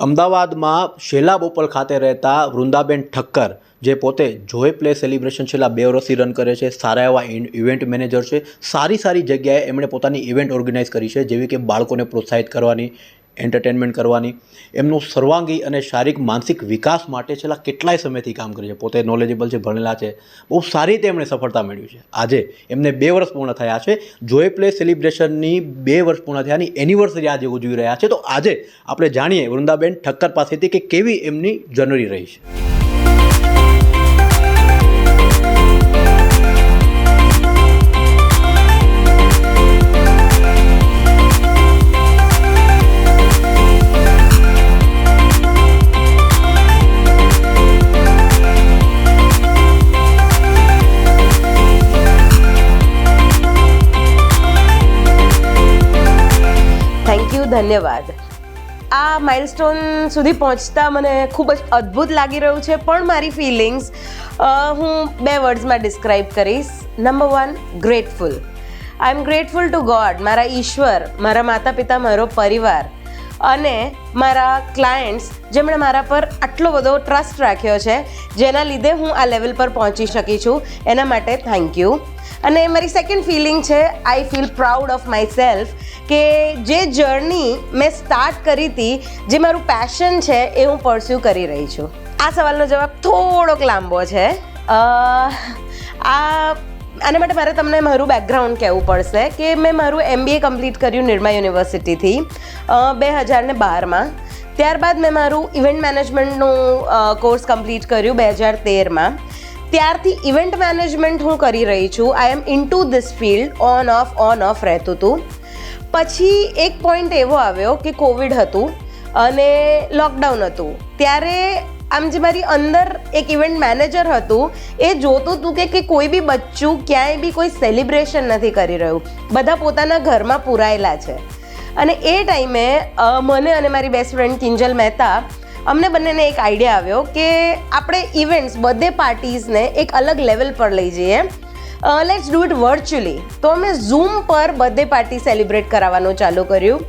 અમદાવાદમાં શેલા બોપલ ખાતે રહેતા વૃંદાબેન ઠક્કર, જે પોતે જોય પ્લે સેલિબ્રેશન છેલ્લા બે વર્ષથી રન કરે છે, સારા એવા ઇવેન્ટ મેનેજર છે. સારી સારી જગ્યાએ એમણે પોતાની ઇવેન્ટ ઓર્ગેનાઇઝ કરી છે, જેવી કે બાળકોને પ્રોત્સાહિત કરવાની એન્ટરટેનમેન્ટ કરવાની. એમનું સર્વાંગી અને શારીરિક માનસિક વિકાસ માટે છેલ્લા કેટલાય સમયથી કામ કરે છે. પોતે નોલેજેબલ છે, ભણેલા છે. બહુ સારી રીતે એમણે સફળતા મેળવી છે. આજે એમને બે વર્ષ પૂર્ણ થયા છે. જોય પ્લે સેલિબ્રેશનની બે વર્ષ પૂર્ણ થયાની એનિવર્સરી આજે ઉજવી રહ્યા છે. તો આજે આપણે જાણીએ વૃંદાબેન ઠક્કર પાસેથી કે કેવી એમની જર્નરી રહી છે. ધન્યવાદ. આ માઇલસ્ટોન સુધી પહોંચતા મને ખૂબ જ અદ્ભુત લાગી રહ્યું છે, પણ મારી ફિલિંગ્સ હું બે વર્ડ્સમાં ડિસ્ક્રાઇબ કરીશ. Number one grateful I am grateful to God મારા ઈશ્વર, મારા માતા પિતા મારો પરિવાર અને મારા ક્લાયન્ટ્સ જેમણે મારા પર આટલો બધો ટ્રસ્ટ રાખ્યો છે, જેના લીધે હું આ લેવલ પર પહોંચી શકી છું. એના માટે થેન્ક યુ અને મારી સેકન્ડ ફિલિંગ છે I feel proud of myself કે જે જર્ની મેં સ્ટાર્ટ કરી હતી, જે મારું પેશન છે, એ હું પરસ્યુ કરી રહી છું. આ સવાલનો જવાબ થોડોક લાંબો છે. આ, આના માટે મારે તમને મારું બેકગ્રાઉન્ડ કહેવું પડશે કે મેં મારું એમબીએ કમ્પ્લીટ કર્યું નિર્મા યુનિવર્સિટીથી બે હજાર ને બારમાં. ત્યારબાદ મેં મારું ઇવેન્ટ મેનેજમેન્ટનું કોર્સ કમ્પ્લીટ કર્યું બે હજાર તેરમાં. ત્યારથી ઇવેન્ટ મેનેજમેન્ટ હું કરી રહી છું. I am into this field on off on off રહેતું હતું પછી એક પોઈન્ટ એવો આવ્યો કે કોવિડ હતું અને લોકડાઉન હતું. ત્યારે આમ જે મારી અંદર એક ઇવેન્ટ મેનેજર હતું, એ જોતું હતું કે કે કોઈ બી બચ્ચું ક્યાંય બી કોઈ સેલિબ્રેશન નથી કરી રહ્યું. બધા પોતાના ઘરમાં પુરાયેલા છે. અને એ ટાઈમે મને અને મારી બેસ્ટ ફ્રેન્ડ કિંજલ મહેતા અમને બંનેને એક આઈડિયા આવ્યો કે આપણે ઇવેન્ટ્સ બર્થડે પાર્ટીઝને એક અલગ લેવલ પર લઈ જઈએ. લેટ્સ ડુ ઇટ વર્ચ્યુઅલી તો અમે ઝૂમ પર બર્થડે પાર્ટી સેલિબ્રેટ કરાવવાનું ચાલુ કર્યું.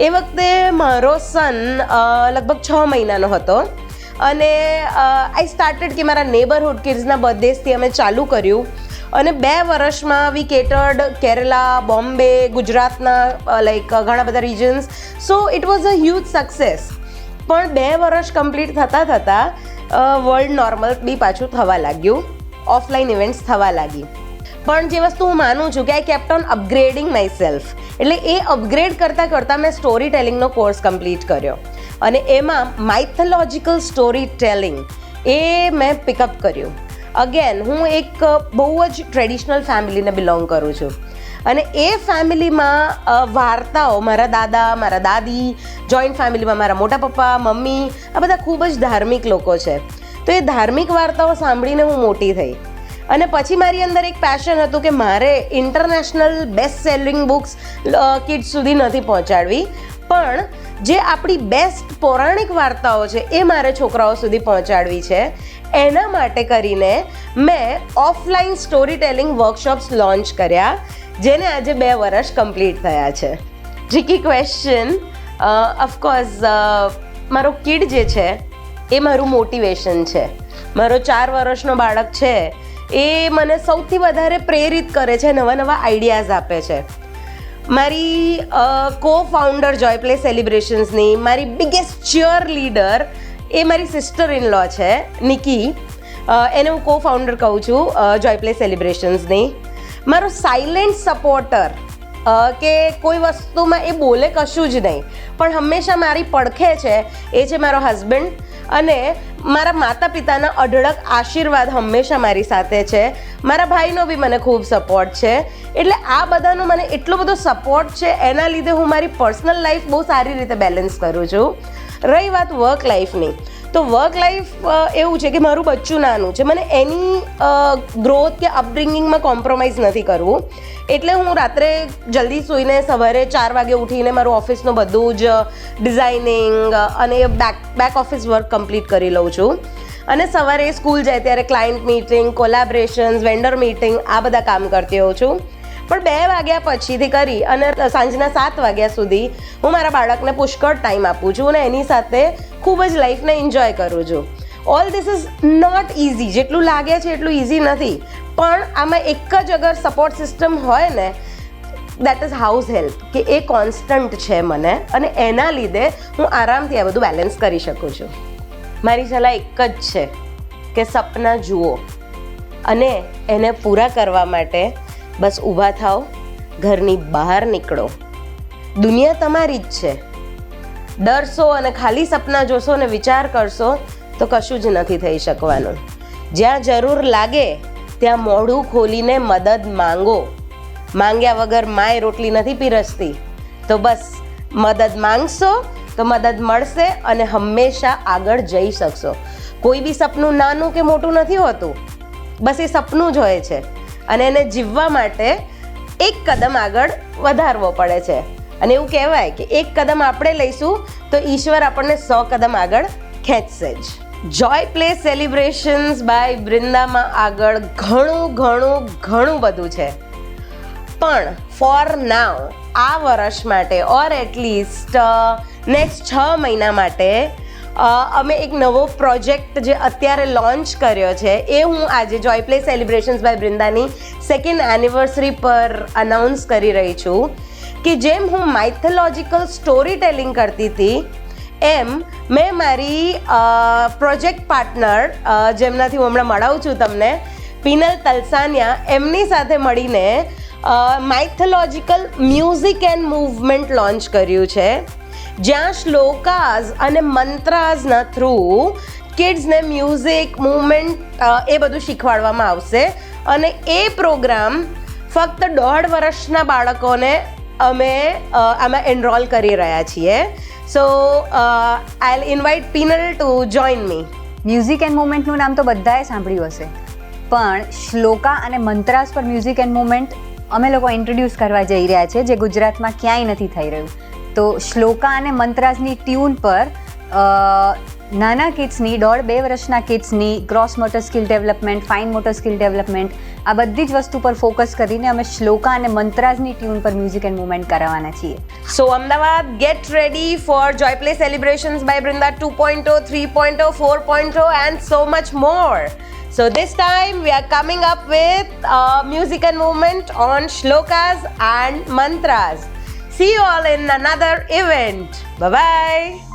એ વખતે મારો સન લગભગ છ મહિનાનો હતો. અને આઈ સ્ટાર્ટેડ કે મારા નેબરહુડ કિડ્સના બર્થડેઝથી અમે ચાલુ કર્યું. અને બે વર્ષમાં વી કેટર્ડ કેરલા બોમ્બે ગુજરાતના લાઈક ઘણા બધા regions so it was a huge success પણ બે વર્ષ કમ્પ્લીટ થતાં થતાં વર્લ્ડ નોર્મલ બી પાછું થવા લાગ્યું. ઓફલાઈન ઇવેન્ટ્સ થવા લાગી. પણ જે વસ્તુ હું માનું છું કે I kept upgrading myself એટલે એ અપગ્રેડ કરતાં કરતાં મેં સ્ટોરી ટેલિંગનો કોર્સ કમ્પ્લીટ કર્યો. અને એમાં માઇથોલોજિકલ સ્ટોરી ટેલિંગ એ મેં પિકઅપ કર્યું. અગેન હું એક બહુ જ ટ્રેડિશનલ ફેમિલીને બિલોંગ કરું છું. અને એ ફેમિલીમાં વાર્તાઓ, મારા દાદા, મારા દાદી, જોઈન્ટ ફેમિલીમાં મારા મોટા પપ્પા, મમ્મી, આ બધા ખૂબ જ ધાર્મિક લોકો છે. તો એ ધાર્મિક વાર્તાઓ સાંભળીને હું મોટી થઈ. અને પછી મારી અંદર એક પેશન હતું કે મારે international best selling books kids સુધી નથી પહોંચાડવી. પણ જે આપણી બેસ્ટ પૌરાણિક વાર્તાઓ છે એ મારે છોકરાઓ સુધી પહોંચાડવી છે. એના માટે કરીને મેં offline story telling workshops launch કર્યા. જેને આજે બે વર્ષ કમ્પ્લીટ થયા છે. ટ્રિકી ક્વેશ્ચન ઓફકોર્સ મારો કિડ જે છે, એ મારું મોટિવેશન છે. મારો ચાર વર્ષનો બાળક છે, એ મને સૌથી વધારે પ્રેરિત કરે છે, નવા નવા આઈડિયાઝ આપે છે. મારી કો ફાઉન્ડર જોય પ્લે સેલિબ્રેશન્સની મારી બિગેસ્ટ ચિયર લીડર એ મારી સિસ્ટર ઇન લો છે નિકી એને હું કો ફાઉન્ડર કહું છું જોય પ્લે સેલિબ્રેશન્સની મારો સાયલેન્ટ સપોર્ટર કે કોઈ વસ્તુમાં એ બોલે કશું જ નહીં. પણ હંમેશા મારી પડખે છે, એ છે મારો હસબન્ડ અને મારા માતા પિતાના અઢળક આશીર્વાદ હંમેશા મારી સાથે છે. મારા ભાઈનો બી મને ખૂબ સપોર્ટ છે. એટલે આ બધાનો મને એટલો બધો સપોર્ટ છે, એના લીધે હું મારી પર્સનલ લાઈફ બહુ સારી રીતે બેલેન્સ કરું છું. રહી વાત વર્ક લાઈફની તો વર્ક લાઈફ એવું છે કે મારું બચ્ચું નાનું છે. મને એની ગ્રોથ કે અપબ્રિંગિંગમાં કોમ્પ્રોમાઇઝ નથી કરવું. એટલે હું રાત્રે જલ્દી સૂઈને સવારે ચાર વાગે ઉઠીને મારું ઓફિસનું બધું જ ડિઝાઇનિંગ અને back back office work complete કરી લઉં છું. અને સવારે સ્કૂલ જાય ત્યારે client meeting collaborations vendor meeting આ બધા કામ કરતી હોઉં છું. પણ બે વાગ્યા પછીથી કરી અને સાંજના સાત વાગ્યા સુધી હું મારા બાળકને પુષ્કળ ટાઈમ આપું છું અને એની સાથે ખૂબ જ લાઈફને એન્જોય કરું છું. All this is not easy જેટલું લાગે છે એટલું ઇઝી નથી. પણ આમાં એક જ અગર સપોર્ટ સિસ્ટમ હોય ને દેટ ઇઝ હાઉસ હેલ્પ કે એ કોન્સ્ટન્ટ છે મને અને એના લીધે હું આરામથી આ બધું બેલેન્સ કરી શકું છું. મારી સલાહ એક જ છે કે સપના જુઓ અને એને પૂરા કરવા માટે બસ ઊભા થાઓ, ઘરની બહાર નીકળો. દુનિયા તમારી જ છે. ડરશો અને ખાલી સપના જોશો અને વિચાર કરશો તો કશું જ નથી થઈ શકવાનું. જ્યાં જરૂર લાગે, ત્યાં મોઢું ખોલીને મદદ માંગો. માંગ્યા વગર માય રોટલી નથી પીરસતી. તો બસ, મદદ માંગશો તો મદદ મળશે અને હંમેશા આગળ જઈ શકશો. કોઈ બી સપનું નાનું કે મોટું નથી હોતું. બસ એ સપનું જ હોય છે. અને એને જીવવા માટે એક કદમ આગળ વધારવો પડે છે. અને એવું કહેવાય કે એક કદમ આપણે લઈશું તો ઈશ્વર આપણને સો કદમ આગળ ખેંચશે જ. જોય પ્લે સેલિબ્રેશન્સ બાય બૃંદામાં આગળ ઘણું ઘણું ઘણું બધું છે. પણ ફોર નાવ આ વર્ષ માટે ઓર એટલીસ્ટ નેક્સ્ટ છ મહિના માટે અમે એક નવો પ્રોજેક્ટ જે અત્યારે લોન્ચ કર્યો છે, એ હું આજે જોય પ્લે સેલિબ્રેશન્સ બાય બ્રિંદાની સેકન્ડ એનિવર્સરી પર અનાઉન્સ કરી રહી છું કે જેમ હું માઇથોલોજિકલ સ્ટોરી ટેલિંગ કરતી હતી, એમ મેં મારી પ્રોજેક્ટ પાર્ટનર જેમનાથી હું હમણાં મળાવું છું તમને, પિનલ તલસાનિયા, એમની સાથે મળીને mythological music and movement launch કર્યું છે. જ્યાં શ્લોકાઝ અને મંત્રાઝના થ્રુ કિડ્સને મ્યુઝિક મૂવમેન્ટ એ બધું શીખવાડવામાં આવશે. અને એ પ્રોગ્રામ ફક્ત દોઢ વર્ષના બાળકોને અમે આમાં એનરોલ કરી રહ્યા છીએ. So I invite Pinal to join me music and મુવમેન્ટનું નામ તો બધાએ સાંભળ્યું હશે. પણ શ્લોકા અને મંત્રાસ પર મ્યુઝિક એન્ડ મુમેન્ટ અમે લોકો ઇન્ટ્રોડ્યુસ કરવા જઈ રહ્યા છે જે ગુજરાતમાં ક્યાંય નથી થઈ રહ્યું. તો શ્લોકા અને મંત્રાજની ટ્યુન પર નાના કિડ્સની દોઢ બે વર્ષના કિડ્સની cross motor skill development fine motor skill development આ બધી જ વસ્તુ પર ફોકસ કરીને અમે શ્લોકા અને મંત્રાજની ટ્યુન પર મ્યુઝિક એન્ડ મુવમેન્ટ કરાવવાના છીએ. So Ahmedabad get ready for joy play celebrations by Brinda two point three point four point and so much more so time we are coming up with uh, music and movement on shlokas and mantras. See you all in another event. Bye bye